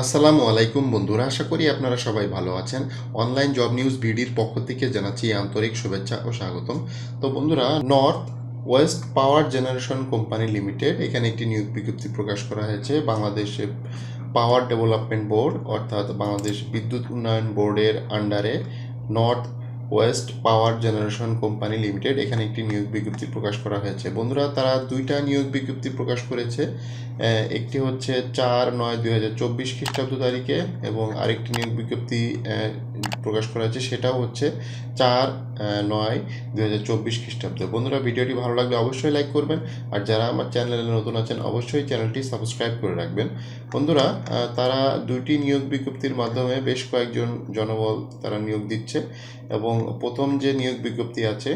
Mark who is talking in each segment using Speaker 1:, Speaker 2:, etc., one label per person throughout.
Speaker 1: আসসালামু আলাইকুম বন্ধুরা, আশা করি আপনারা সবাই ভালো আছেন। অনলাইন জব নিউজ বিডির পক্ষ থেকে জানাচ্ছি আন্তরিক শুভেচ্ছা ও স্বাগতম। তো বন্ধুরা north west power generation company limited এখানে একটি নিয়োগ বিজ্ঞপ্তি প্রকাশ করা হয়েছে। বাংলাদেশে পাওয়ার ডেভেলপমেন্ট বোর্ড অর্থাৎ বাংলাদেশ বিদ্যুৎ উন্নয়ন বোর্ডের আন্ডারে north west power generation company limited, এখানে একটি নিয়োগ বিজ্ঞপ্তি প্রকাশ করা হয়েছে। বন্ধুরা, তারা দুইটা নিয়োগ বিজ্ঞপ্তি প্রকাশ করেছে। একটি হচ্ছে চার নয় দুই হাজার চব্বিশ খ্রিস্টাব্দ তারিখে এবং আরেকটি নিয়োগ বিজ্ঞপ্তি প্রকাশ করা হয়েছে, সেটাও হচ্ছে চার নয়, দুই হাজার চব্বিশ খ্রিস্টাব্দে। বন্ধুরা, ভিডিওটি ভালো লাগলে অবশ্যই লাইক করবেন, আর যারা আমার চ্যানেলে নতুন আছেন, অবশ্যই চ্যানেলটি সাবস্ক্রাইব করে রাখবেন। বন্ধুরা তারা দুইটি নিয়োগ বিজ্ঞপ্তির মাধ্যমে বেশ কয়েকজন জনবল তারা নিয়োগ দিচ্ছে, এবং প্রথম যে নিয়োগ বিজ্ঞপ্তি আছে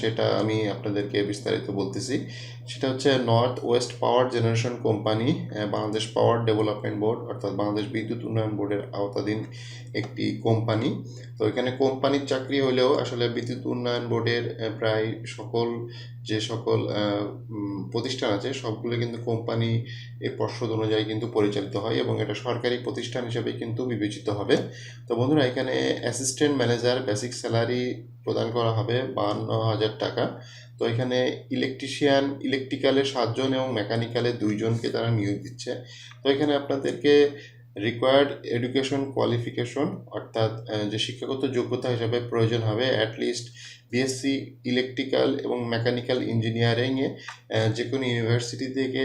Speaker 1: সেটা আমি আপনাদেরকে বিস্তারিত বলতেছি। সেটা হচ্ছে north west power generation company Bangladesh power development board অর্থাৎ বাংলাদেশ বিদ্যুৎ উন্নয়ন বোর্ডের আওতাধীন একটি কোম্পানি তো এখানে কোম্পানির চাকরি হলেও আসলে বিদ্যুৎ উন্নয়ন বোর্ডের প্রায় সকল যে সকল প্রতিষ্ঠান আছে, সবগুলো কিন্তু কোম্পানি এর পর্ষদ অনুযায়ী কিন্তু পরিচালিত হয় এবং এটা সরকারি প্রতিষ্ঠান হিসেবে কিন্তু বিবেচিত হবে। তো বন্ধুরা, এখানে অ্যাসিস্ট্যান্ট ম্যানেজার বেসিক স্যালারি প্রদান করা হবে বান্ন হাজার টাকা। তো এখানে ইলেকট্রিশিয়ান ইলেকট্রিক্যালে সাতজন এবং মেকানিক্যালে দুইজনকে তারা নিয়োগ দিচ্ছে। তো এখানে আপনাদেরকে রিকোয়ার্ড এডুকেশন কোয়ালিফিকেশন অর্থাৎ যে শিক্ষাগত যোগ্যতা হিসাবে প্রয়োজন হবে অ্যাটলিস্ট বিএসসি ইলেকট্রিক্যাল এবং মেকানিক্যাল ইঞ্জিনিয়ারিংয়ে যে কোনো ইউনিভার্সিটি থেকে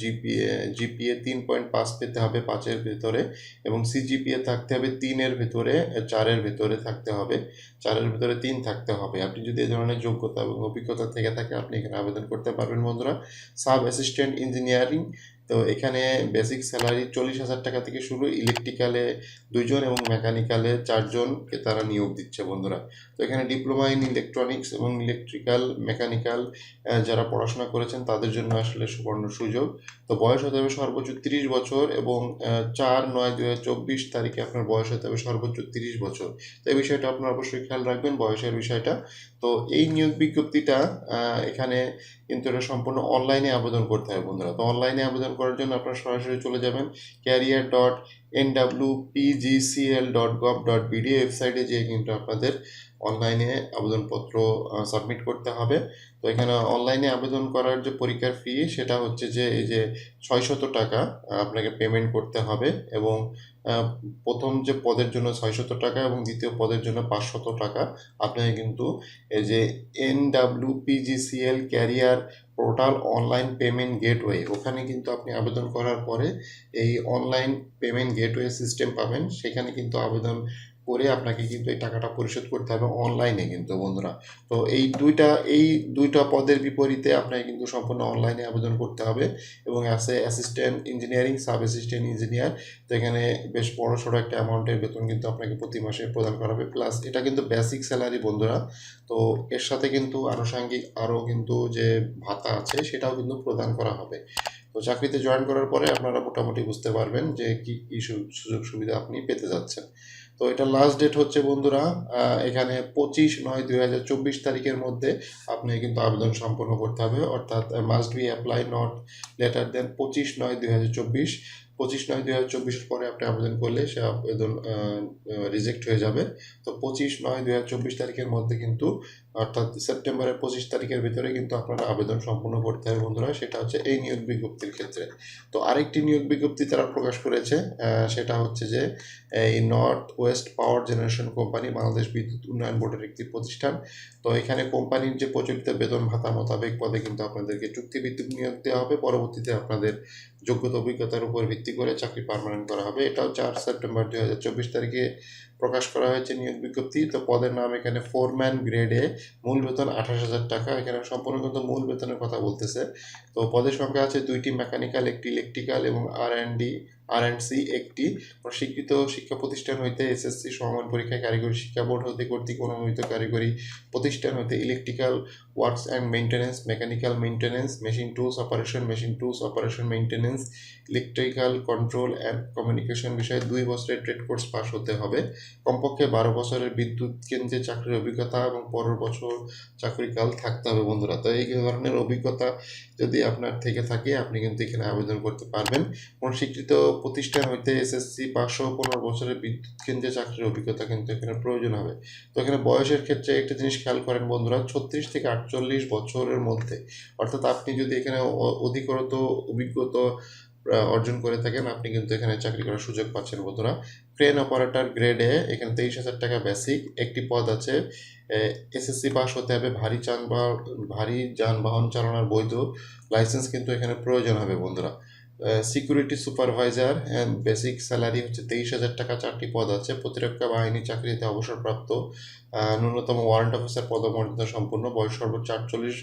Speaker 1: জিপিএ জিপিএ তিন পয়েন্ট পাঁচ পেতে হবে পাঁচের ভেতরে এবং সিজিপিএ থাকতে হবে তিনের ভেতরে চারের ভেতরে থাকতে হবে। চারের ভেতরে তিন থাকতে হবে। আপনি যদি এই ধরনের যোগ্যতা এবং অভিজ্ঞতা থেকে থাকে, আপনি এখানে আবেদন করতে পারবেন বন্ধুরা। সাব অ্যাসিস্ট্যান্ট ইঞ্জিনিয়ারিং তো এখানে বেসিক স্যালারি চল্লিশ হাজার টাকা থেকে শুরু ইলেকট্রিক্যালে দুইজন এবং মেকানিক্যালে চারজনকে তারা নিয়োগ দিচ্ছে বন্ধুরা। তো এখানে ডিপ্লোমা ইন ইলেকট্রনিক্স এবং ইলেকট্রিক্যাল মেকানিক্যাল যারা পড়াশোনা করেছেন তাদের জন্য আসলে সুবর্ণ সুযোগ। তো বয়স হতে হবে সর্বোচ্চ তিরিশ বছর এবং চার নয় দু হাজার চব্বিশ তারিখে আপনার বয়স হতে হবে সর্বোচ্চ তিরিশ বছর। তো এই বিষয়টা আপনার অবশ্যই খেয়াল রাখবেন বয়সের বিষয়টা। তো এই নিয়োগ বিজ্ঞপ্তিটা এখানে কিন্তু এটা সম্পূর্ণ অনলাইনে আবেদন করতে হবে বন্ধুরা। তো অনলাইনে আবেদন করার জন্য আপনারা সরাসরি চলে যাবেন career dot N W PGCL dot gov dot BD ওয়েবসাইটে যেয়ে কিন্তু আপনাদের অনলাইনে আবেদনপত্র সাবমিট করতে হবে। তো এখানে অনলাইনে আবেদন করার যে পরীক্ষার ফি সেটা হচ্ছে যে, এই যে ছয়শত টাকা আপনাকে পেমেন্ট করতে হবে এবং প্রথম যে পদের জন্য ছয়শত টাকা এবং দ্বিতীয় পদের জন্য পাঁচশত টাকা, আপনাকে কিন্তু এই যে N W PGCL career portal online payment gateway ওখানে কিন্তু আপনি আবেদন করার পরে এই অনলাইন পেমেন্ট গেটওয়ে সিস্টেম পাবেন। সেখানে কিন্তু আবেদন করে আপনাকে কিন্তু এই টাকাটা পরিশোধ করতে হবে অনলাইনে কিন্তু বন্ধুরা। তো এই দুইটা এই দুইটা পদের বিপরীতে আপনাকে কিন্তু সম্পূর্ণ অনলাইনে আবেদন করতে হবে এবং আছে assistant engineering sub assistant engineer তো এখানে বেশ বড় সড়ো একটা অ্যামাউন্টের বেতন কিন্তু আপনাকে প্রতি মাসে প্রদান করা হবে। প্লাস এটা কিন্তু বেসিক স্যালারি বন্ধুরা। তো এর সাথে কিন্তু আনুষঙ্গিক আরও কিন্তু যে ভাতা আছে সেটাও কিন্তু প্রদান করা হবে। তো চাকরিতে জয়েন করার পরে আপনারা মোটামুটি বুঝতে পারবেন যে কী কী সুযোগ সুবিধা আপনি পেতে যাচ্ছেন। তো এটা লাস্ট ডেট হচ্ছে বন্ধুরা এখানে পঁচিশ নয় দুই হাজার চব্বিশ তারিখের মধ্যে আপনি কিন্তু আবেদন সম্পন্ন করতে হবে। অর্থাৎ must be apply not later than পঁচিশ নয় দুই হাজার চব্বিশ। পঁচিশ নয় দুই হাজার চব্বিশের পরে আপনি আবেদন করলে সে আবেদন রিজেক্ট হয়ে যাবে। তো পঁচিশ নয় দুই হাজার চব্বিশ তারিখের মধ্যে কিন্তু, অর্থাৎ সেপ্টেম্বরের পঁচিশ তারিখের ভিতরে কিন্তু আপনারা আবেদন সম্পূর্ণ করতে হবে বন্ধুরা, সেটা হচ্ছে এই নিয়োগ বিজ্ঞপ্তির ক্ষেত্রে। তো আরেকটি নিয়োগ বিজ্ঞপ্তি তারা প্রকাশ করেছে সেটা হচ্ছে যে, এই north west power generation company Bangladesh বিদ্যুৎ উন্নয়ন বোর্ডের একটি প্রতিষ্ঠান। তো এখানে কোম্পানির যে প্রচলিত বেতন ভাতা মোতাবেক পদে কিন্তু আপনাদেরকে চুক্তিভিত্তিক নিয়োগ দেওয়া হবে। পরবর্তীতে আপনাদের যোগ্যতা অভিজ্ঞতার উপর ভিত্তি করে চাকরি পার্মানেন্ট করা হবে। এটাও চার সেপ্টেম্বর দুই হাজার চব্বিশ তারিখে প্রকাশ করা হয়েছে নিয়োগ বিজ্ঞপ্তি। তো পদের নাম এখানে ফোরম্যান গ্রেডে মূল বেতন আঠাশ হাজার টাকা। এখানে সম্পূর্ণ কিন্তু মূল বেতনের কথা বলতেছে। তো পদের সংখ্যা আছে দুইটি মেকানিক্যাল একটি ইলেকট্রিক্যাল এবং R and D R and C একটি। স্বীকৃত শিক্ষা প্রতিষ্ঠান হইতে এসএসসি সমান পরীক্ষায় কারিগরি শিক্ষা বোর্ড হতে কর্তৃক অনুমোদিত কারিগরি প্রতিষ্ঠান হতে electrical works and maintenance mechanical maintenance machine tools operation machine tools operation maintenance electrical control and communication বিষয়ে দুই বছরের ট্রেড কোর্স পাস হতে হবে। কমপক্ষে বারো বছরের বিদ্যুৎ কেন্দ্রে চাকরির অভিজ্ঞতা এবং পরের বছর চাকরিকাল থাকতে হবে বন্ধুরা। তো এই ধরনের অভিজ্ঞতা যদি আপনার থেকে থাকে, আপনি কিন্তু এখানে আবেদন করতে পারবেন। কোনো স্বীকৃত প্রতিষ্ঠান হইতে এসএসসি পাঁচশো পনেরো বছরের বিদ্যুৎ কেন্দ্রে চাকরির অভিজ্ঞতা কিন্তু এখানে প্রয়োজন হবে। তো এখানে বয়সের ক্ষেত্রে একটা জিনিস খেয়াল করেন বন্ধুরা, ছত্রিশ থেকে আটচল্লিশ বছরের মধ্যে। অর্থাৎ আপনি যদি এখানে অধিকরত, অভিজ্ঞতা অর্জন করে থাকেন, আপনি কিন্তু এখানে চাকরি করার সুযোগ পাচ্ছেন, বন্ধুরা। ক্রেন অপারেটর গ্রেডে এখানে তেইশ হাজার টাকা বেসিক একটি পদ আছে। এসএসসি পাস হতে হবে, ভারী যানবাহন ভারী যানবাহন চালানোর বৈধ। লাইসেন্স কিন্তু এখানে প্রয়োজন হবে, বন্ধুরা। Security supervisor and basic salary হচ্ছে তেইশ হাজার টাকা। চারটি পদ আছে। প্রতিরক্ষা বাহিনী চাকরিতে অবসরপ্রাপ্ত ন্যূনতম ওয়ারেন্ট অফিসার পদমর্যাদা সম্পন্ন বয়স সর্বোচ্চ আটচল্লিশ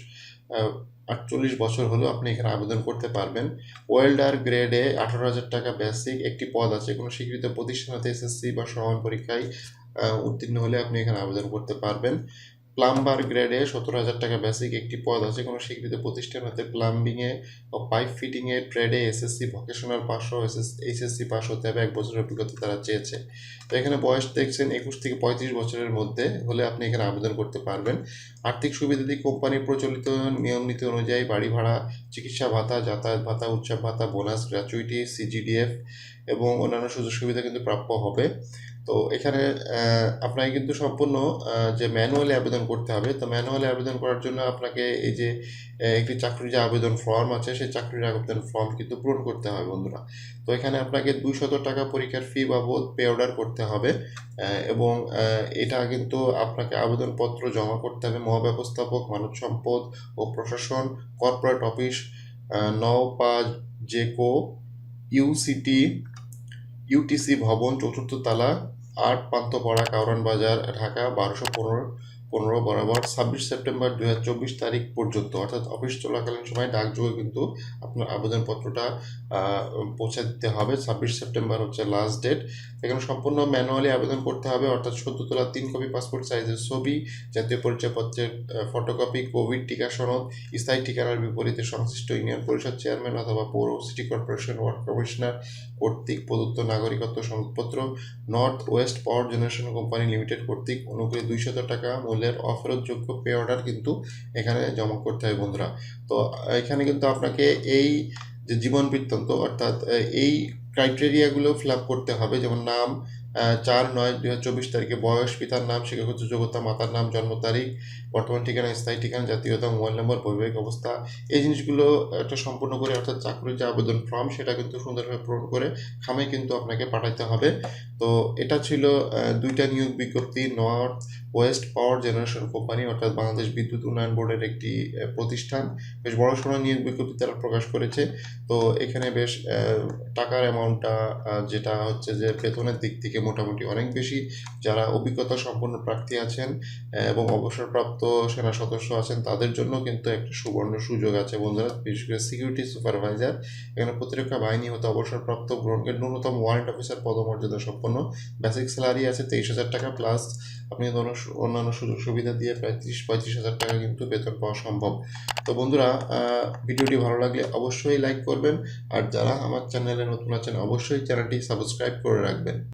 Speaker 1: আটচল্লিশ বছর হলেও আপনি এখানে আবেদন করতে পারবেন। ওয়েল্ডার গ্রেডে আঠারো হাজার টাকা বেসিক একটি পদ আছে। কোনো স্বীকৃত প্রতিষ্ঠান হতে এসএসসি বা সমান পরীক্ষায় উত্তীর্ণ হলে আপনি এখানে আবেদন করতে পারবেন। প্লাম্বার গ্রেডে সতেরো হাজার টাকা বেসিক একটি পদ আছে। কোনো স্বীকৃত প্রতিষ্ঠান হতে প্লাম্বিংয়ে ও পাইপ ফিটিংয়ে ট্রেডে এসএসসি ভোকেশনাল পাস ও এইচএসসি পাস হতে হবে। এক বছরের অভিজ্ঞতা তারা চেয়েছে। তো এখানে বয়স দেখছেন একুশ থেকে পঁয়ত্রিশ বছরের মধ্যে হলে আপনি এখানে আবেদন করতে পারবেন। আর্থিক সুবিধা দিয়ে কোম্পানির প্রচলিত নিয়ম নীতি অনুযায়ী বাড়ি ভাড়া, চিকিৎসা ভাতা, যাতায়াত ভাতা, উৎসব ভাতা বোনাস গ্র্যাচুইটি সিজিডিএফ এবং অন্যান্য সুযোগ সুবিধা কিন্তু প্রাপ্য হবে। তো এখানে আপনাকে কিন্তু সম্পূর্ণ যে ম্যানুয়ালি আবেদন করতে হবে তো ম্যানুয়ালি আবেদন করার জন্য আপনাকে এই যে একটি চাকরির যে আবেদন ফর্ম আছে সেই চাকরির আবেদন ফর্ম কিন্তু পূরণ করতে হবে বন্ধুরা। তো এখানে আপনাকে দুইশত টাকা পরীক্ষার ফি বাবদ পে অর্ডার করতে হবে এবং এটা কিন্তু আপনাকে আবেদনপত্র জমা করতে হবে মহাব্যবস্থাপক মানব সম্পদ ও প্রশাসন কর্পোরেট অফিস আহ, নওপা জেকো ইউসিটি ইউটিসি ভবন চতুর্থ তলা আট পান্থপাড়া কাউরান বাজার ঢাকা বারোশো পনেরো। পনেরো বরাবর ছাব্বিশ সেপ্টেম্বর দু হাজার চব্বিশ তারিখ পর্যন্ত। অর্থাৎ অফিস চলাকালীন সময় ডাকযোগে কিন্তু আপনার আবেদনপত্রটা পৌঁছে দিতে হবে। ছাব্বিশ সেপ্টেম্বর হচ্ছে লাস্ট ডেট এখানে সম্পূর্ণ ম্যানুয়ালি আবেদন করতে হবে। অর্থাৎ সদ্য তোলা তিন কপি পাসপোর্ট সাইজের ছবি, জাতীয় পরিচয়পত্রের ফটোকপি কোভিড টিকা সনদ, স্থায়ী ঠিকানার বিপরীতে সংশ্লিষ্ট ইউনিয়ন পরিষদ চেয়ারম্যান অথবা পৌর সিটি কর্পোরেশন ওয়ার্ড কমিশনার কর্তৃক প্রদত্ত নাগরিকত্ব সংবাদপত্র north west power generation company limited কর্তৃক অনুকূলে দুইশত টাকা মূল্যের অফেরতযোগ্য পে অর্ডার কিন্তু এখানে জমা করতে হবে বন্ধুরা। তো এখানে কিন্তু আপনাকে এই যে জীবন বৃত্তান্ত অর্থাৎ এই ক্রাইটেরিয়াগুলো ফিল আপ করতে হবে, যেমন নাম চার নয় দুই হাজার চব্বিশ তারিখে বয়স, পিতার নাম, শিক্ষাগত যোগ্যতা, মাতার নাম, জন্ম তারিখ, বর্তমান ঠিকানা, স্থায়ী ঠিকানা জাতীয়তা মোবাইল নম্বর, বৈবাহিক অবস্থা। এই জিনিসগুলো একটা সম্পূর্ণ করে অর্থাৎ চাকরির যে আবেদন ফর্ম সেটা কিন্তু সুন্দরভাবে পূরণ করে খামে কিন্তু আপনাকে পাঠাইতে হবে। তো এটা ছিল দুইটা নিয়োগ বিজ্ঞপ্তি north west power generation company অর্থাৎ বাংলাদেশ বিদ্যুৎ উন্নয়ন বোর্ডের একটি প্রতিষ্ঠান। বেশ বড় সড়ো নিয়োগ বিজ্ঞপ্তি তারা প্রকাশ করেছে। তো এখানে বেশ টাকার অ্যামাউন্টটা যেটা হচ্ছে যে বেতনের দিক থেকে মোটামুটি অনেক বেশি যারা অভিজ্ঞতা সম্পন্ন প্রার্থী আছেন এবং অবসরপ্রাপ্ত সেনা সদস্য আছেন, তাদের জন্য কিন্তু একটা সুবর্ণ সুযোগ আছে বন্ধুরা, বিশেষ করে সিকিউরিটি সুপারভাইজার এখানে প্রতিরক্ষা বাহিনী হতে অবসরপ্রাপ্ত গ্রহণের ন্যূনতম ওয়ারেন্ট অফিসার পদমর্যাদা সম্পন্ন। বেসিক স্যালারি আছে তেইশ হাজার টাকা প্লাস আপনি অন্যান্য সুযোগ সুবিধা দিয়ে প্রায় ত্রিশ, পঁয়ত্রিশ হাজার টাকা কিন্তু বেতন পাওয়া সম্ভব। তো বন্ধুরা ভিডিওটি ভালো লাগলে অবশ্যই লাইক করবেন, আর যারা আমার চ্যানেলে নতুন আছেন, অবশ্যই চ্যানেলটি সাবস্ক্রাইব করে রাখবেন।